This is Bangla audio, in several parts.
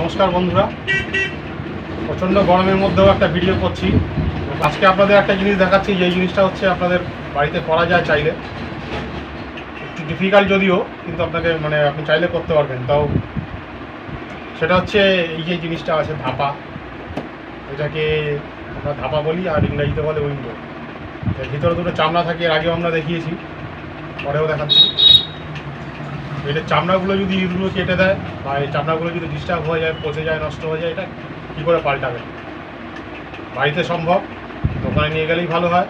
নমস্কার বন্ধুরা। প্রচণ্ড গরমের মধ্যেও একটা ভিডিও করছি। আজকে আপনাদের একটা জিনিস দেখাচ্ছি, যে জিনিসটা হচ্ছে আপনাদের বাড়িতে করা যায় চাইলে। একটু ডিফিকাল্ট যদিও, কিন্তু আপনাকে মানে আপনি চাইলে করতে পারবেন। তাও সেটা হচ্ছে এই যে জিনিসটা আছে ধাপা। এটাকে আমরা ধাপা বলি, আর ইংরাজিতে বলে উইন্ডো। ভিতরে দুটো চামড়া থাকে, এর আগেও আমরা দেখিয়েছি, পরেও দেখাচ্ছি। এটার চামড়াগুলো যদি ইঁদুরগুলো কেটে দেয় বা এই চামড়াগুলো যদি ডিস্টার্ব হয়ে যায়, পচে যায়, নষ্ট হয়ে যায়, এটা কী করে পাল্টাবে? বাড়িতে সম্ভব, দোকানে নিয়ে গেলেই ভালো হয়।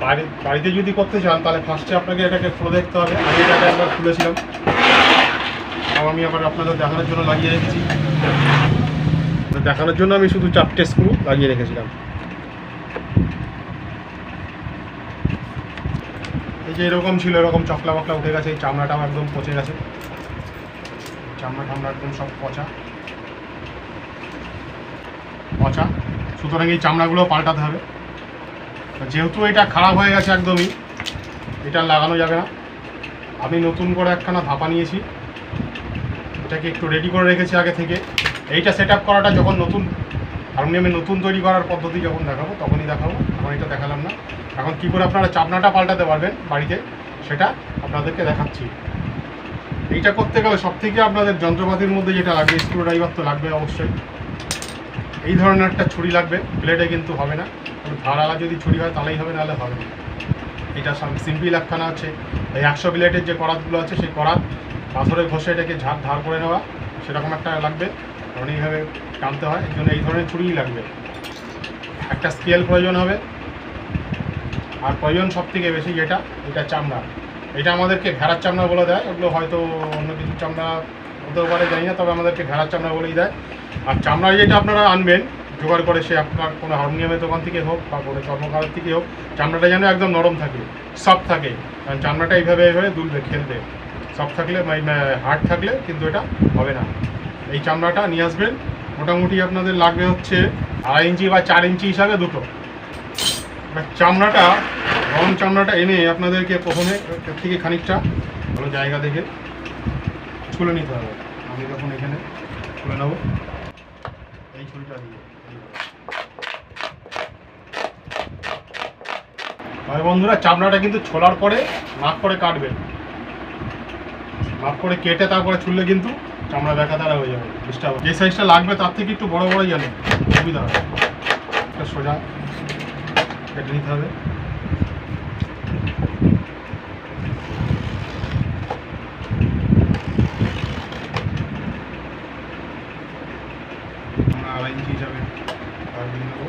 বাড়ি, বাড়িতে যদি করতে চান, তাহলে ফার্স্টে আপনাকে এটাকে খুলে দেখতে হবে। আমি এটাকে একবার খুলেছিলাম। আমি আবার আপনাদের দেখানোর জন্য লাগিয়ে রেখেছি। দেখানোর জন্য আমি শুধু চারটে স্ক্রু লাগিয়ে রেখেছিলাম। এই যে এরকম ছিল, এরকম চকলা বকলা উঠে গেছে, এই চামড়াটাও একদম পচে গেছে। চামড়া টামড়া একদম সব পচা। পচা। সুতরাং এই চামড়াগুলো পাল্টাতে হবে। যেহেতু এটা খারাপ হয়ে গেছে একদমই, এটা লাগানো যাবে না। আমি নতুন করে একখানা ধাপা নিয়েছি। এটাকে একটু রেডি করে রেখেছি আগে থেকে। এইটা সেট করাটা যখন নতুন হারমোনিয়ামে নতুন তৈরি করার পদ্ধতি যখন দেখাবো, তখনই দেখাবো এখন এটা দেখালাম না। এখন কী করে আপনারা চাপনাটা পাল্টাতে পারবেন বাড়িতে, সেটা আপনাদেরকে দেখাচ্ছি। এইটা করতে গেলে সব থেকে আপনাদের যন্ত্রপাতির মধ্যে যেটা লাগবে স্ক্রু ড্রাইভার তো লাগবে অবশ্যই। এই ধরনের একটা ছুরি লাগবে, ব্লেডে কিন্তু হবে না। ধারালা যদি ছুরি হয়, তাহলেই হবে, নাহলে হবে না। এটা সিম্পল একখানা আছে। এই একশো ব্লেডের যে করাতগুলো আছে, সেই করাত পাথরে ঘষে এটাকে ঝাড়, ধার করে নেওয়া, সেরকম একটা লাগবে। এইভাবে টানতে হয়, এই জন্য এই ধরনের ছুরিই লাগবে। একটা স্কেল প্রয়োজন হবে, আর প্রয়োজন সব থেকে বেশি যেটা, এটা চামড়া। এটা আমাদেরকে ভেড়ার চামড়া বলে দেয়, ওগুলো হয়তো অন্য কিছু চামড়া হতেও পারে, জানি না, তবে আমাদেরকে ভেড়ার চামড়া বলেই দেয়। আর চামড়া যেটা আপনারা আনবেন, জোগাড় করে সে আপনার কোনো হারমোনিয়ামের দোকান থেকে হোক বা কোনো চর্মকারের থেকে হোক, চামড়াটা যেন একদম নরম থাকে, সফট থাকে। কারণ চামড়াটা এইভাবে এইভাবে দুলবে, খেলবে। সফট থাকলে হার্ড থাকলে কিন্তু এটা হবে না। এই চামড়াটা নিয়ে আসবেন। মোটামুটি আপনাদের লাগবে হচ্ছে আড়াই ইঞ্চি বা চার ইঞ্চি হিসাবে দুটো। চামড়াটা, গরম চামড়াটা এনে আপনাদেরকে প্রথমে এর থেকে খানিকটা ভালো জায়গা দেখে ছুলে নিতে হবে। আমি তখন এখানে ছুলে নেব। এই ছুরিটা দিয়ে। তবে বন্ধুরা, চামড়াটা কিন্তু ছোলার পরে মাপ করে কাটবেন। মাপ করে কেটে তারপরে ছুললে কিন্তু চামড়া দেখা তারা হয়ে যাবে। জিনিসটা যে সাইজটা লাগবে তার থেকে একটু বড় বড়ই জানি। সুবিধা হবে সোজা। কেটে নিতে হবে আমরা আড়াই ইঞ্চি হিসাবে তার দিয়ে নেব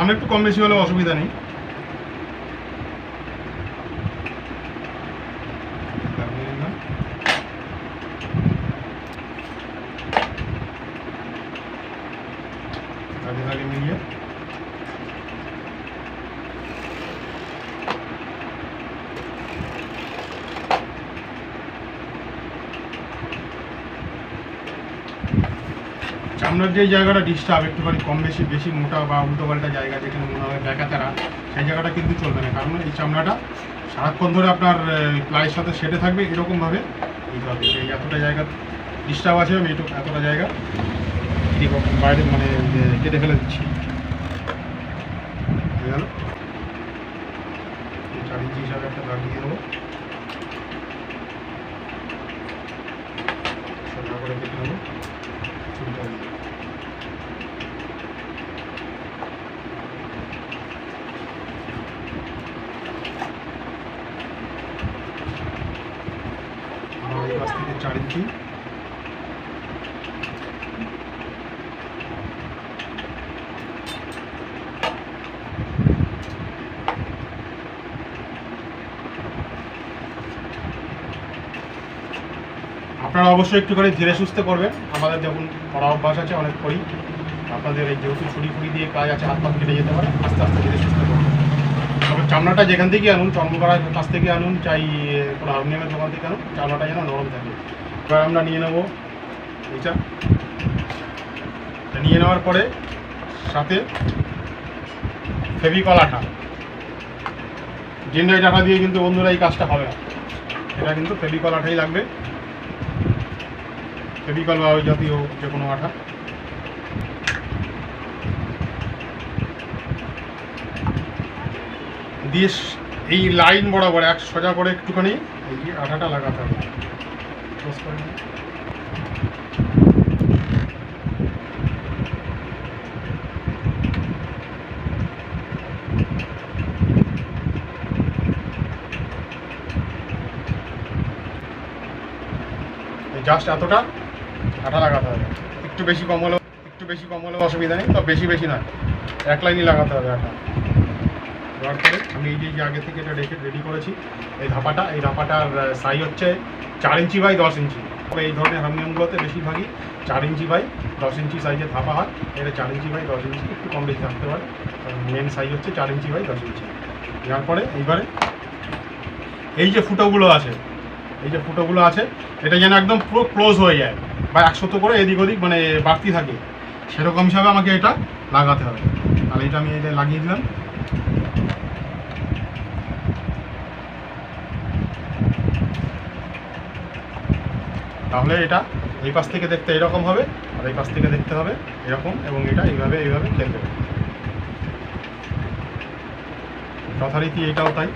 সামান্য একটু কম বেশি হলে অসুবিধা নেই Yeah. মিলিয়ে চামড়ার যে জায়গাটা ডিস্টার্ব একটুখানি কম বেশি বেশি মোটা বা উল্টো পাল্টা জায়গা যেখানে মনে হয় ব্যাকাতারা সেই জায়গাটা কিন্তু চলবে না। কারণ এই চামড়াটা সারাক্ষণ ধরে আপনার প্লাইয়ের সাথে সেটে থাকবে এরকমভাবে। নিতে হবে এই এতটা জায়গা ডিস্টার্ব আছে, আমি এটুকু এতটা জায়গা এরকম বাইরে মানে কেটে ফেলে দিচ্ছি। হিসাবে একটা দাগ দিয়ে দেবো। করে কেটে নেব ছুরিটা দিয়ে আমার এই পাশ থেকে চার ইঞ্চি আপনারা অবশ্যই একটুখানি ধীরে সুস্থে করবেন। আমাদের যেমন করা অভ্যাস আছে, অনেক করি আপনাদের এই যেহেতু ছুরি ফুরি দিয়ে কাজ আছে, হাত পাত কেটে যেতে পারে, আস্তে আস্তে ধীরে সুস্থে করবেন। তবে চামড়াটা যেখান থেকে আনুন চর্মকরার কাছ থেকে আনুন, চাই কোনো হারমোনিয়ামের দোকান থেকে আনুন, চামড়াটা যেন নরম থাকে। এবার আমরা নিয়ে নেব এইটা। নিয়ে নেওয়ার পরে সাথে ফেভিকল আঠা জেনারেট আঠা দিয়ে কিন্তু বন্ধুরা এই কাজটা হবে না। এটা কিন্তু ফেবিকল আঠাই লাগবে। ফেবিকল বা ওই জাতীয় যে কোনো আঠা। দিয়ে এই লাইন বরাবর এক সোজা করে একটুখানি এই আঠাটা লাগাতে হবে। জাস্ট এতটা। আঠা লাগাতে হবে। একটু বেশি কম হলেও একটু বেশি কম হলেও অসুবিধা নেই, তবে বেশি বেশি নয়। এক লাইনই লাগাতে হবে আঠা দেওয়ার পরে আমি এই যে আগে থেকে এটা রেখে রেডি করেছি, এই ধাপাটা। এই ধাপাটার সাইজ হচ্ছে চার ইঞ্চি বাই দশ ইঞ্চি। তবে এই ধরনের হারমোনিয়ামগুলোতে বেশিরভাগই চার ইঞ্চি বাই দশ ইঞ্চি সাইজের ধাপা হয়। এটা চার ইঞ্চি বাই দশ ইঞ্চি, একটু কম বেশি থাকতে পারে। মেন সাইজ হচ্ছে চার ইঞ্চি বাই দশ ইঞ্চি। দেওয়ার পরে এইবারে এই যে ফুটোগুলো আছে, এই যে ফুটোগুলো আছে, এটা যেন একদম পুরো ক্লোজ হয়ে যায়। বা একশত করে এদিক ওদিক মানে বাড়তি থাকে। সেরকম হিসাবে আমাকে এটা লাগাতে হবে। তাহলে এটা আমি এটা লাগিয়ে দিলাম। তাহলে এটা এই পাশ থেকে দেখতে এরকম হবে, আর এই পাশ থেকে দেখতে হবে এরকম, এবং এটা এইভাবে এইভাবে খেলবে যথারীতি এটাও তাই।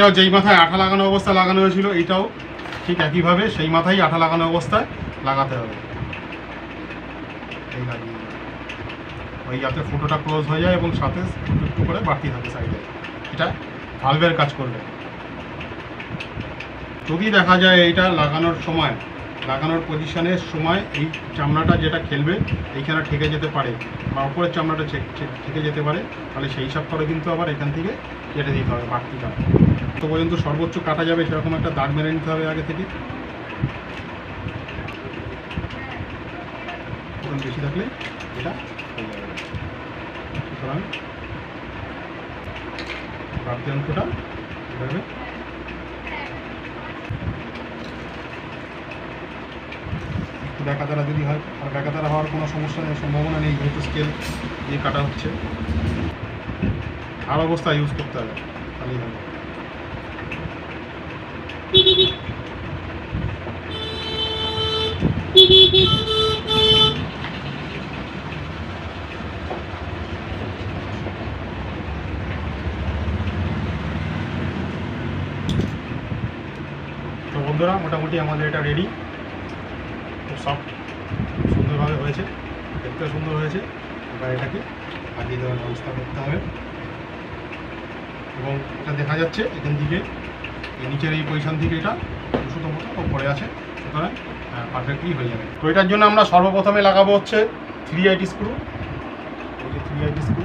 এটাও যেই মাথায় আঠা লাগানো অবস্থায় লাগানো হয়েছিল, এটাও ঠিক একইভাবে সেই মাথায় আঠা লাগানো অবস্থায় লাগাতে হবে। ওই যাতে ফুটোটা ক্লোজ হয়ে যায় এবং সাথে একটু একটু করে বাড়তি থাকে সাইডে। এটা ভালভের কাজ করবে। যদি দেখা যায় এইটা লাগানোর সময়, লাগানোর পজিশনের সময় এই চামড়াটা যেটা খেলবে, এইখানে ঠেকে যেতে পারে বা উপরের চামড়াটা ঠেকে যেতে পারে, তাহলে সেই হিসাব করে কিন্তু আবার এখান থেকে কেটে দিতে হবে বাড়তিটা। তো পর্যন্ত সর্বোচ্চ কাটা যাবে সেরকম একটা দাগ মেরে নিতে হবে আগে থেকে। বেশি থাকলে এটা সুতরাং এভাবে। একটু ব্যাকা দ্বারা যদি হয়। আর ব্যাকা দ্বারা হওয়ার কোনো সমস্যা নেই, সম্ভাবনা নেই, যেহেতু স্কেল দিয়ে কাটা হচ্ছে। আর অবস্থা ইউজ করতে হবে, তাহলেই হবে। বন্ধুরা, মোটামুটি আমাদের এটা রেডি খুব সফট সুন্দরভাবে হয়েছে। দেখতেও সুন্দর হয়েছে। এবার এটাকে লাগিয়ে দেওয়ার ব্যবস্থা করতে হবে। এবং এটা দেখা যাচ্ছে এখান থেকে নিচের এই পজিশন থেকে এটা দুশোতো মতো পড়ে আছে, সুতরাং পারফেক্টলি হয়ে যাবে। তো এটার জন্য আমরা সর্বপ্রথমে লাগাবো হচ্ছে three eighty screw three eighty screw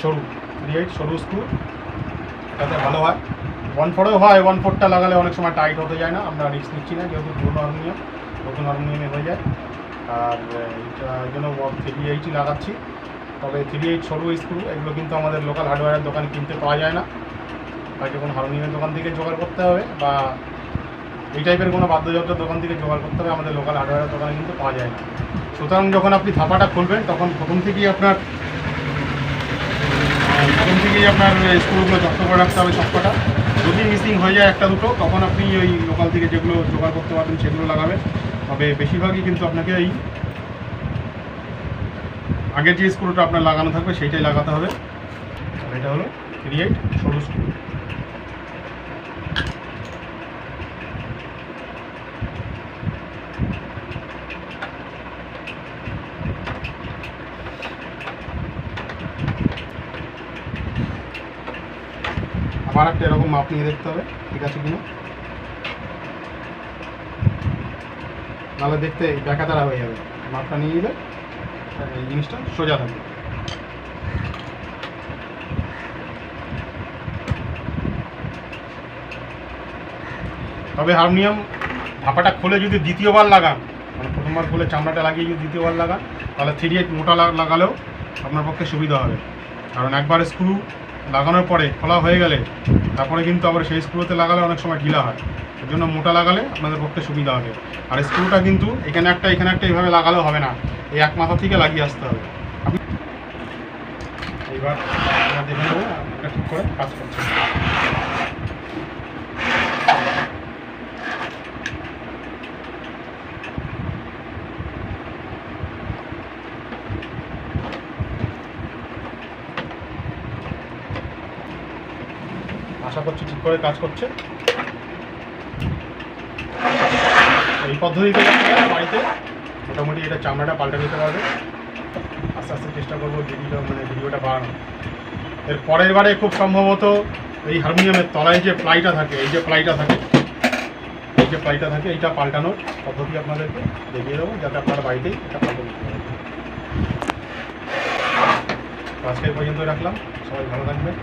সরু থ্রি এইট সরু স্ক্রু এটাতে ভালো হয়। ওয়ান ফোরেও হয় ওয়ান ফোরটা লাগালে অনেক সময় টাইট হতে যায় না, আমরা রিস্ক নিচ্ছি না, যেহেতু পুরোনো হারমোনিয়াম নতুন হারমোনিয়ামে হয়ে যায়। আর এই জন্য থ্রি এইটই লাগাচ্ছি। তবে থ্রি এইট সরু স্ক্রু এগুলো কিন্তু আমাদের লোকাল হার্ডওয়্যারের দোকানে কিনতে পাওয়া যায় না। তাকে কোনো হারমোনিয়ামের দোকান থেকে জোগাড় করতে হবে বা এই টাইপের কোনো বাদ্যযন্ত্রের দোকান থেকে জোগাড় করতে হবে, আমাদের লোকাল হার্ডওয়্যারের দোকানে কিন্তু পাওয়া যায় না। সুতরাং যখন আপনি থাপাটা খুলবেন, তখন প্রথম থেকেই আপনার প্রথম থেকেই আপনার স্ক্রুগুলো যত্ন করে রাখতে হবে সবকটা। যদি মিসিং হয়ে যায় একটা দুটো, তখন আপনি ওই লোকাল থেকে যেগুলো জোগাড় করতে পারবেন সেগুলো লাগাবেন। তবে বেশিরভাগই কিন্তু আপনাকে এই আগের যে স্ক্রুটা আপনার লাগানো থাকবে, সেইটাই লাগাতে হবে। এটা হলো থ্রি এইট সরু স্ক্রু আবার একটা এরকম মাপ নিয়ে দেখতে হবে, ঠিক আছে কিনা? নাহলে দেখতে দেখা তারা হয়ে যাবে। মাপটা নিয়ে নিলে, এই জিনিসটা সোজা থাকবে। তবে হারমোনিয়াম ধাপাটা খুলে যদি দ্বিতীয়বার লাগান মানে প্রথমবার খুলে চামড়াটা লাগিয়ে যদি দ্বিতীয়বার লাগান, তাহলে থ্রি এইট মোটা লাগালেও আপনার পক্ষে সুবিধা হবে। কারণ একবার স্ক্রু লাগানোর পরে খোলা হয়ে গেলে তারপরে কিন্তু আবার সেই স্ক্রুতে লাগালে অনেক সময় ঢিলা হয়। এর জন্য মোটা লাগালে আপনাদের পক্ষে সুবিধা হবে। আর স্ক্রুটা কিন্তু এখানে একটা এখানে একটা এইভাবে লাগালেও হবে না। এই এক মাথা থেকে লাগিয়ে আসতে হবে। এইবার দেখে নেব ঠিক করে কাজ করছে আশা করছি ঠিক করে কাজ করছে। এই পদ্ধতিতে বাড়িতে মোটামুটি এটা চামড়াটা পাল্টে নিতে পারবে। আস্তে আস্তে চেষ্টা করব ভিডিওটা মানে ভিডিওটা বাড়ানো এর পরের বারে খুব সম্ভবত এই হারমোনিয়ামের তলায় যে প্লাইটা থাকে, এই যে প্লাইটা থাকে, এই যে প্লাইটা থাকে, এইটা পাল্টানোর পদ্ধতি আপনাদেরকে দেখিয়ে দেবো, যাতে আপনারা বাড়িতেই এটা পাল্টে নিতে আজকে পর্যন্ত রাখলাম। সবাই ভালো থাকবেন।